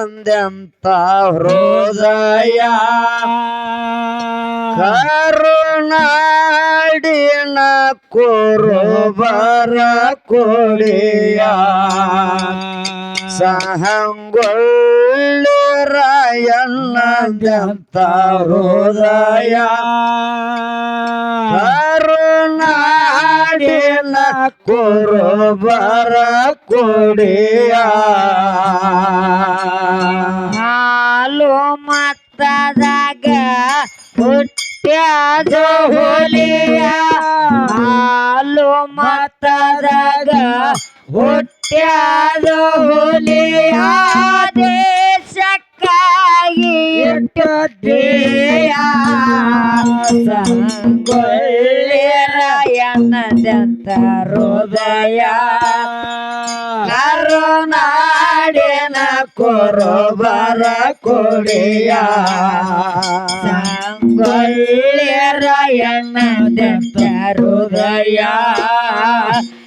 ಸಂಗೊಳ್ಳಿರಾಯಣ್ಣಂದೆಂತ ಹೃದಯ ಕರುಣಾಡಿನ ಕುರುಬರ ಕೊಡಿಯ ಸಂಗೊಳ್ಳಿರಾಯಣ್ಣಂದೆಂತ ಹೃದಯ ಕರುನಾಡಿನ ಕುರುಬರ ಕೊಡೆಯ. ಹಾಲು ಮತ್ತದಾಗ ಹುಟ್ಟ್ಯಾದ ಹುಲಿಯ. ಹಾಲು ಮತ್ತದಾಗ ಹುಟ್ಟ್ಯಾದ ಹುಲಿಯ. ದೇಶಕ್ಕಾಗಿ ಇಟ್ಟು ಸಂಗೊಳ್ಳಿರಾಯಣ್ಣದಂತ ಹೃದಯ ಕರುನಾಡಿನ ಕುರುಬರ ಕೊಡಿಯ. ಸಂಗೊಳ್ಳಿರಾಯಣ್ಣದಂತ ಹೃದಯ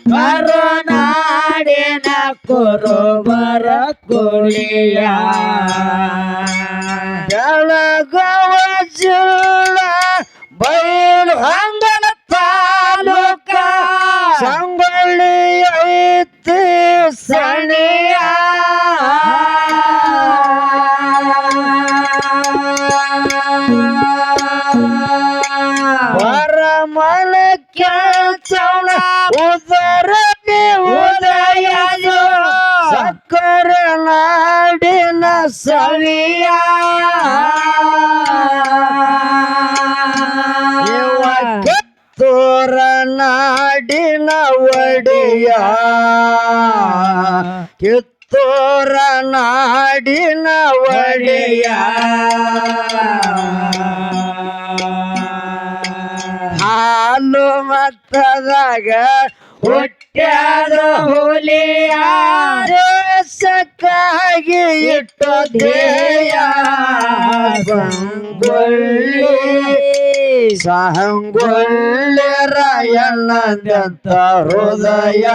ಕರುನಾಡಿನ ಕುರುಬರ ಕೊಡಿಯ. ಬೆಳಗವ ನಾಡಿನ ಸವಿಯ ತೋರ ನಾಡಿನ ಒಡೆಯ. ಕಿತ್ತೋರ ನಾಡಿನ ಒಡೆಯ. ಹಾಲು ಮತ್ತದಾಗ ಹುಟ್ಟ್ಯಾದ ಸಂಗೊಳ್ಳಿ ಸಂಗೊಳ್ಳಿ ರಾಯಣ್ಣಂತ ಹೃದಯ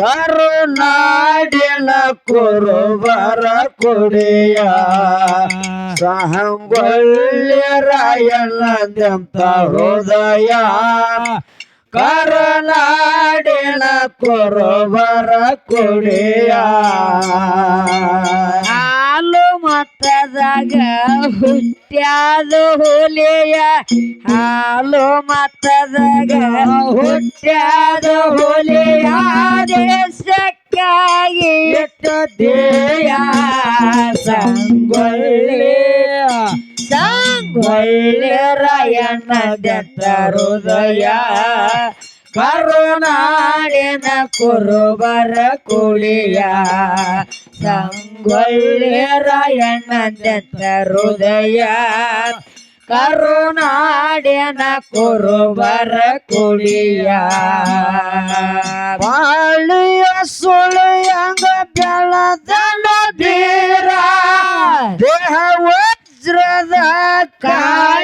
ಕರುನಾಡಿನ ಕುರುಬರ ಕೊಡೆಯ ಸಂಗೊಳ್ಳಿ ರಾಯಣ್ಣಂತ ಹೃದಯ ಕರುನಾಡಿನ ಕುರುಬರ ಕೊಡೆಯ. ಹಾಲು ಮತ್ತದಾಗ ಹುಟ್ಟ್ಯಾದ ಹುಲಿಯ. ಹಾಲು ಮತ್ತದಾಗ ಹುಟ್ಟ್ಯಾದ ಹುಲಿಯ. ದೇಶಕ್ಕಾಗಿ ಇಟ್ಟು ದೇಯ. ಸಂಗೊಳ್ಳಿ ಸಂಗೊಳ್ಳಿ ರಾಯಣ್ಣದತ್ತ ಹೃದಯ. ಕರುನಾಡಿನ ಕುರುಬರ ಕುಳಿಯ ಸಂಗೊಳ್ಳಿ ರಾಯಣ್ಣದತ್ತ ಹೃದಯ ಕರುನಾಡಿನ ಕುರುಬರ ಕುಳಿಯ ಬಾಳಿಯ ಸುಳಿಯಂಗ ಬೆಳದನ ಧೀರ ದೇಹ ವಜ್ರದ ಕಾಯ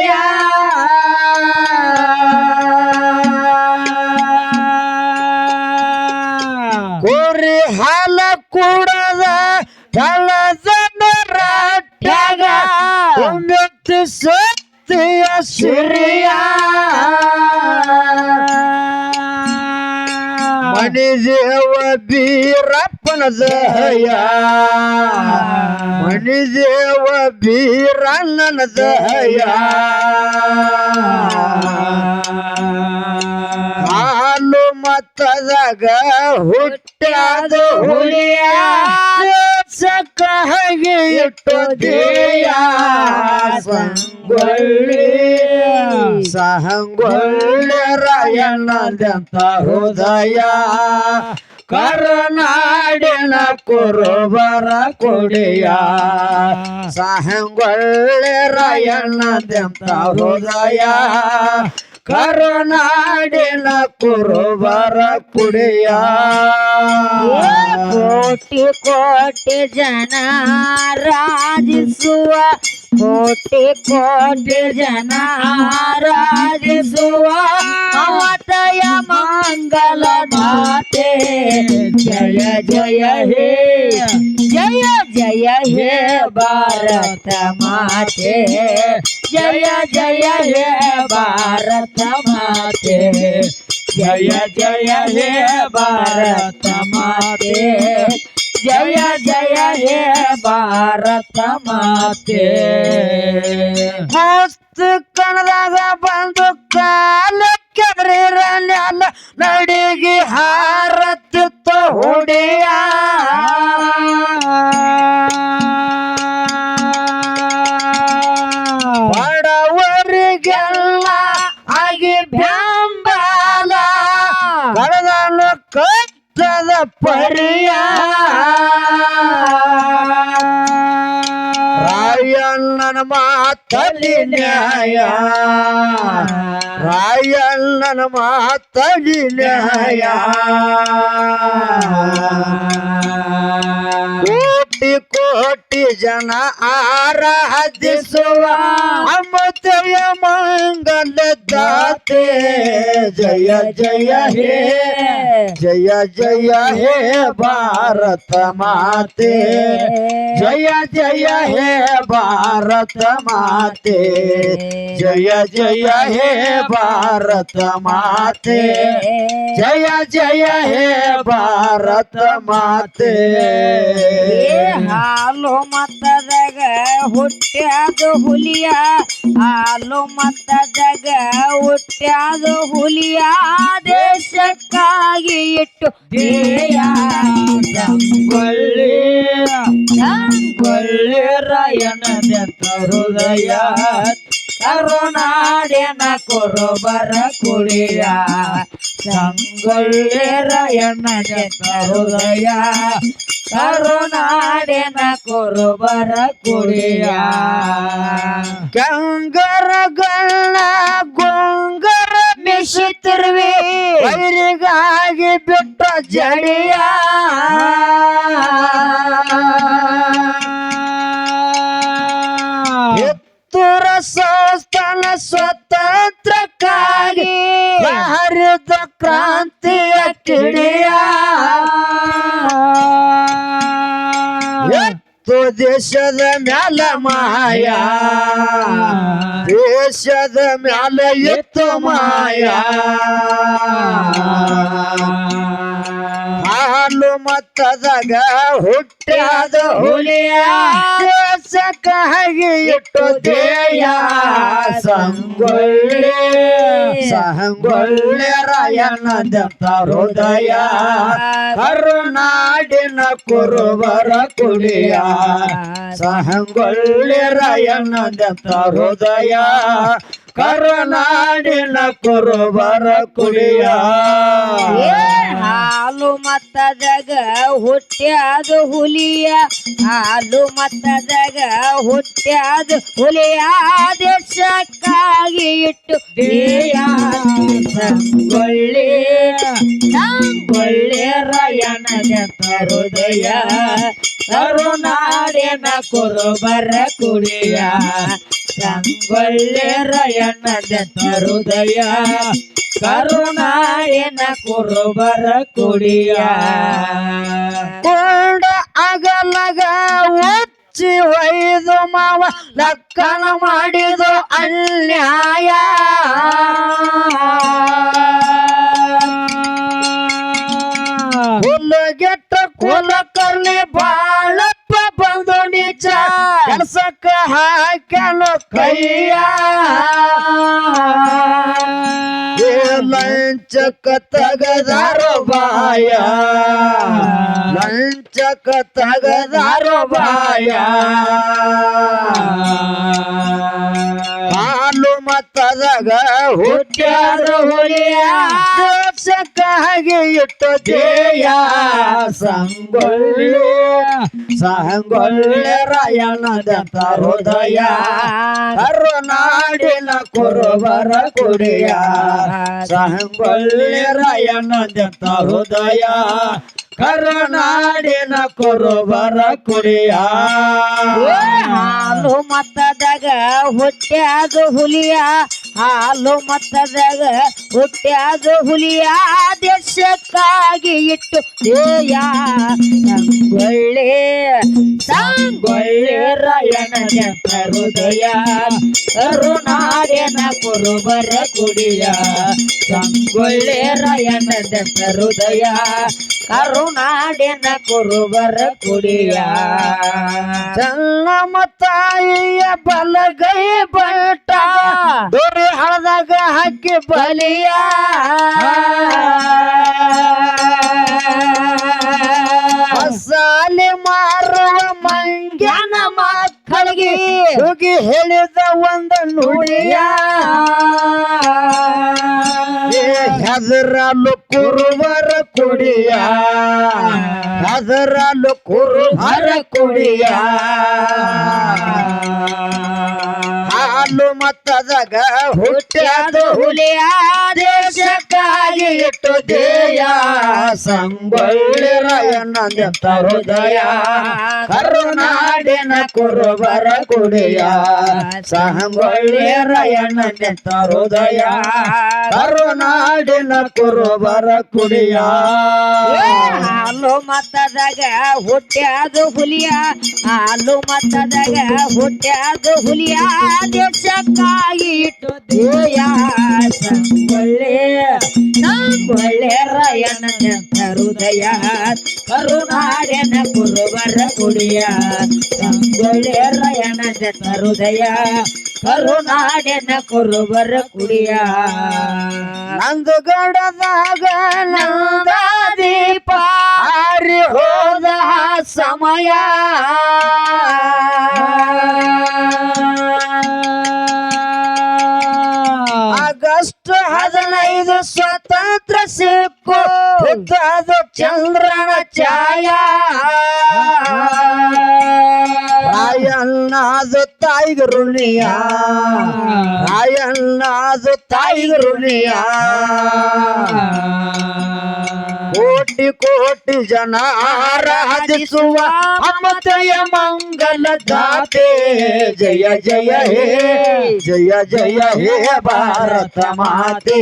ಸಿರಿಯ. ಮಣಿದೇವ ಬೀರಪ್ಪನ ದಯ ಮಣಿದೇವ ಬೀರಣ್ಣನ ದಯ ಹಾಲು ಮತ್ತದಾಗ ಹುಟ್ಟ್ಯಾದ ಹುಲಿಯ. ಸಕಾಗಿ ಇಟ್ಟು ದೇಯ. ಸಂಗೊಳ್ಳಿ ರಾಯಣ್ಣದಂತ ಹೃದಯ ಕರುನಾಡಿನ ಕುರುಬರ ಕುಡಿಯ. ಸಾಹಂಗೊಳ್ಳೆ ರಾಯಣ್ಣದೆಂತ ಹೃದಯ ಕರುನಾಡಿನ ಕುರುಬರ ಕುಡಿಯ. ಕೋಟಿ ಕೋಟಿ ಜನ ರಾಜಿಸುವ ಕೋಟಿ ಕೋಟಿ ಜನ ರಾಜಿಸುವ. ಮಮತೆಯ ಮಂಗಲ ಮಾತೆ ಜಯ ಜಯ ಹೇ ಜಯ ಜಯ ಹೇ ಭಾರತ ಮಾತೆ ಜಯ ಜಯ ಹೇ ಭಾರತ ಮಾತೆ ಜಯ ಜಯ ಹೇ ಭಾರತ ಮಾತೆ ಜಯ ಜಯ ಹೇ ಭಾರತ ಮಾತೆ ಮಸ್ತ್ ಕಣದಾಗ ಬಂದು high. ಮಾತಲಿ ನ್ಯಾಯ ರಾಯಣ್ಣನ ಮಾತಲಿ ನ್ಯಾಯ ಕೋಟಿ ಕೋಟಿ ಜನ ಆರಾಧಿಸುವ ಅಮೃತಯ ಮಂಗಲ ದಾತೆ ಜಯ ಜಯ ಹೇ ಜಯ ಜಯ ಹೇ ಭಾರತ ಮಾತೆ ಜಯ ಜಯ ಹೇ ಭಾರತ ಮಾತೆ ಜಯ ಜಯ ಹೇ ಭಾರತ ಮಾತೆ ಜಯ ಜಯ ಹೇ ಭಾರತ ಮಾತೆ ಏ ಹಾಲು ಮತದಾಗ ಹುಟ್ಟ್ಯಾದ ಹುಲಿಯ ಹಾಲು ಮತದಾಗ ಹುಟ್ಟ್ಯಾದ ಹುಲಿಯ ದೇಶಕ್ಕಾಗಿ ಇಟ್ಟು ದೇಯ ಹೃದಯ ಕರುನಾಡಿನ ಕುರುಬರ ಕುಳಿಯ ಸಂಗೊಳ್ಳಿ ರಾಯಣ್ಣನ ಹೃದಯ ಕರುನಾಡಿನ ಕುರುಬರ ಕುಳಿಯ ಗಂಗರಗಳ ಗೊಂಗರ ಮಿಶಿತಿರುವೆ ವೈರಿಗಾಗಿ ಬಿಟ್ಟ ಜಡಿಯ ಸಂಸ್ಥಾನ ಸ್ವತಂತ್ರಕ್ಕಾಗಿ ಹರಿದ ಕ್ರಾಂತಿಯ ಕಿಡಿಯ? ಎತ್ತು ದೇಶದ ಮ್ಯಾಲ ಮಾಯ? ದೇಶದ ಮ್ಯಾಲ ಎತ್ತು ಮಾಯ? ಹಾಲು ಮತ್ತದಾಗ ಹುಟ್ಟ್ಯಾದ ಹುಲಿಯ? ದೇಶಕ್ಕಾಗಿ ಇಟ್ಟು ದೇಯ ಸಂಗೊಳ್ಳೆ ಸಂಗೊಳ್ಳಿ ರಾಯಣ್ಣದಂತ ಹೃದಯ ಕರುನಾಡಿನ ಕುರುಬರ ಕುಡಿಯ ಸಹಂಗೊಳ್ಳಿ ರಾಯಣ್ಣದಂತ ಹೃದಯ ಕರುನಾಡಿನ ಕುರುಬರ ಕುಡಿಯ. ಹಾಲು ಮತ್ತದಾಗ ಹುಟ್ಟ್ಯಾದ ಹುಲಿಯ. ಹಾಲು ಮತ್ತದಾಗ ಹುಟ್ಟ್ಯಾದ ಹುಲಿಯ. ದೇಶಕ್ಕಾಗಿ ಇಟ್ಟು ಒಳ್ಳೆ ಒಳ್ಳೆ ಸಂಗೊಳ್ಳಿ ತರುದಯ. ಕರುನಾಡಿನ ಕುರುಬರ ಕುಡಿಯ. ಸಂಗೊಳ್ಳಿ ರಾಯಣ್ಣದ ಹೃದಯ, ಕರುಣಾಯನ ಕುರುಬರ ಕುಡಿಯ. ಕೊಂಡ ಅಗಲಗ ಒಚ್ಚಿ ಒಯ್ದು ಮಾವ, ಲಕ್ಕನ ಮಾಡಿದು ಅನ್ಯಾಯ. ಹುಲ್ಲಗೆಟ್ಟ ಕುಲಕರ್ಣಿ ಬಾಳಪ್ಪ ಕೈಯ? ಏ ಲಂಚಕ್ಕ ತಗದಾರೋ ಬಾಯ. ಲಂಚಕ ತಗದಾರೋ ಬಾಯ. ಹಾಲು ಮತ್ತದಾಗ ಹುಟ್ಟ್ಯಾರು ಹುಲಿಯ. ದೇಶಕ್ಕಾಗಿ ಇಟ್ಟು ದೇಯ ಸಂಗೊಳ್ಳಿ. ಸಂಗೊಳ್ಳೆ ರಾಯಣದ ಹೃದಯ ಕರುನಾಡಿನ ಕುರುಬರ ಕುಡಿಯ. ಸಂಗೊಳ್ಳೆ ರಾಯಣದ ಹೃದಯ ಕರುನಾಡಿನ ಕುರುಬರ ಕುಡಿಯ. ಹಾಲು ಮತ್ತದಾಗ ಹುಚ್ಚಾದು ಹುಲಿಯ. ಹಾಲು ಮತ್ತದಾಗ ಹುಟ್ಟ್ಯಾದು ಹುಲಿಯ ದೇಶಕ್ಕಾಗಿ ಇಟ್ಟು ದೇಯ. ಸಂಗೊಳ್ಳೆ ಸಂಗೊಳ್ಳೆ ರಾಯಣನ ಹೃದಯ ಕರುನಾಡಿನ ಕುರುಬರ ಕುಡಿಯ. ಸಂಗೊಳ್ಳೆ ರಾಯಣದ ಹೃದಯ ಕರುಣಾಡಿನ ಕುರುಬರ ಕುಡಿಯ. ಚನ್ನಮ್ಮ ತಾಯಿಯ ಬಲಗೈ ಹಾಕಿ ಬಲಿಯ ಸಾಲಿ ಮಾರುವ ಮಂಗ್ಯನ ಮಕ್ಕಳಿಗೆ ಹೋಗಿ ಹೇಳಿದ ಒಂದ ನುಡಿಯ. ಹೆದರಲು ಕುರುವರ ಕುಡಿಯ. ಹೆದರಲು ಕುರುವರ ಕುಡಿಯ. ಹಾಲು ಮತ್ತದಾಗ ಹುಟ್ಟ್ಯಾದ ಹುಲಿಯ ದೇಶಕ್ಕಾಗಿ ಇಟ್ಟು ದೇಯ. ಸಂಗೊಳ್ಳಿ ರಾಯಣ್ಣಂತ ಹೃದಯ. ಕರುನಾಡಿನ ಕುರುಬರ ಕುಡಿಯ. ಸಂಗೊಳ್ಳಿ ರಾಯಣ್ಣಂತ ಹೃದಯ. ಕರುನಾಡಿನ ಕುರುಬರ ಕುಡಿಯ. ಹಾಲು ಮತ್ತದಾಗ ಹುಟ್ಟ್ಯಾದು ಹುಲಿಯ, ಹಾಲು ಮತ್ತದಾಗ ಹುಟ್ಟ್ಯಾದು ಹುಲಿಯ. ದೇಶಕ್ಕಾಗಿ ಇಟ್ಟು ದೇಯ ಸಂಗೊಳ್ಳೆ ರಾಯಣ್ಣನ ಹೃದಯ. ಕರುನಾಡನ ಕುರುಬರ ಕುಡಿಯ, ಸಂಗೊಳ್ಳೆ ರಯನ ಹೃದಯ. ಕರುನಾಡನ ಕುರುಬರ ಕುಡಿಯ. ನಂದು ಗಡದಾಗ ನಂದ ಸಮಯ. ಆಗಸ್ಟ್ ಹದಿನೈದು ಸ್ವತಂತ್ರ ಸಿಕ್ಕು. ಅದು ಚಂದ್ರನ ಛಾಯ. ರಾಯಣ್ಣದು ತಾಯಿಗೆ ಋಣಿಯ ರಾಯಣ್ಣದು ತಾಯಿಗೆ ಋಣಿಯ ಕೋಟಿ ಕೋಟಿ ಜನ ಆರಾಧಿಸುವ ಅಮತೆಯ ಮಂಗಲ ದಾತೆ ಜಯ ಜಯ ಹೇ ಜಯ ಜಯ ಹೇ ಭಾರತ ಮಾತೆ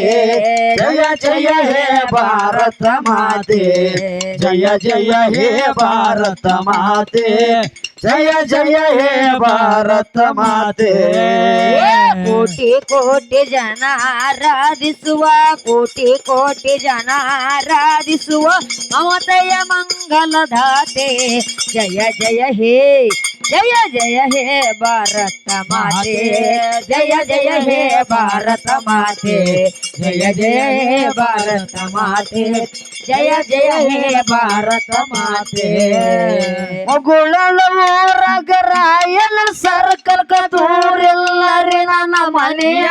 ಜಯ ಜಯ ಹೇ ಭಾರತ ಮಾತೆ ಜಯ ಜಯ ಹೇ ಭಾರತ ಮಾತೆ ಜಯ ಜಯ ಹೇ ಭಾರತ ಮಾತೆ ಕೋಟಿ ಕೋಟಿ ಜನ ಆರಾಧಿಸುವ ಕೋಟಿ ಕೋಟಿ ಜನ ಆರಾಧಿಸುವ ಮಮತೆಯ ಮಂಗಲ ಧಾತೆ ಜಯ ಜಯ ಹೇ ಜಯ ಜಯ ಹೇ ಭಾರತ ಮಾತೆ ಜಯ ಜಯ ಹೇ ಭಾರತ ಮಾತೆ ಜಯ ಜಯ ಹೇ ಭಾರತ ಮಾತೆ ಜಯ ಜಯ ಹೇ ಭಾರತ ಮಾತೆ ಮಗುಳೂರಗರಾಯನ ಸರ್ಕಲ್ ಕದೂರಿಲ್ಲರಿ ನನ್ನ ಮನೆಯ.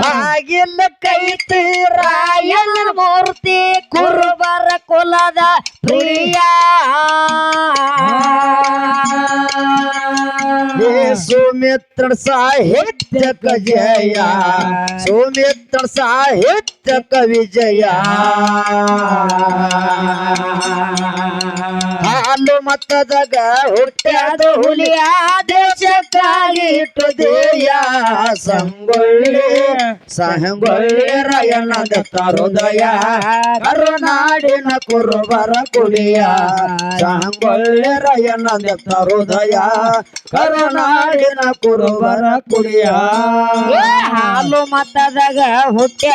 ಬಾಗಿಲ ಕೈತಿ ರಾಯನ ಮೂರ್ತಿ ಕುರುಬರ ಕುಲದ ಪ್ರಿಯ. ಸುಮಿತ್ರ ಸಾಹಿತ್ಯಕ ಜಯ. ಸುಮಿತ್ರ ಸಾಹಿತ್ಯ ವಿಜಯ. ಹಾಲು ಮತ್ತದಾಗ ಹುಟ್ಟ್ಯಾದ ಹುಲಿಯ ದೇಶಕ್ಕಾಗಿ ದೇಯ ಸಂಗೊಳ್ಳಿ. ಸಹಗೊಳ್ಳಿ ರಾಯಣ್ಣದ ಹೃದಯ. ಕರುನಾಡಿನ ಕುರುಬರ ಕುಲಿಯ ಸಂಗೊಳ್ಳಿ ರಾಯಣ್ಣದ ಹೃದಯ. ಕರುನಾಡಿನ ಕುರುಬರ ಕುಲಿಯ ಹಾಲು ಮತ್ತದಾಗ ಹುಟ್ಟ್ಯ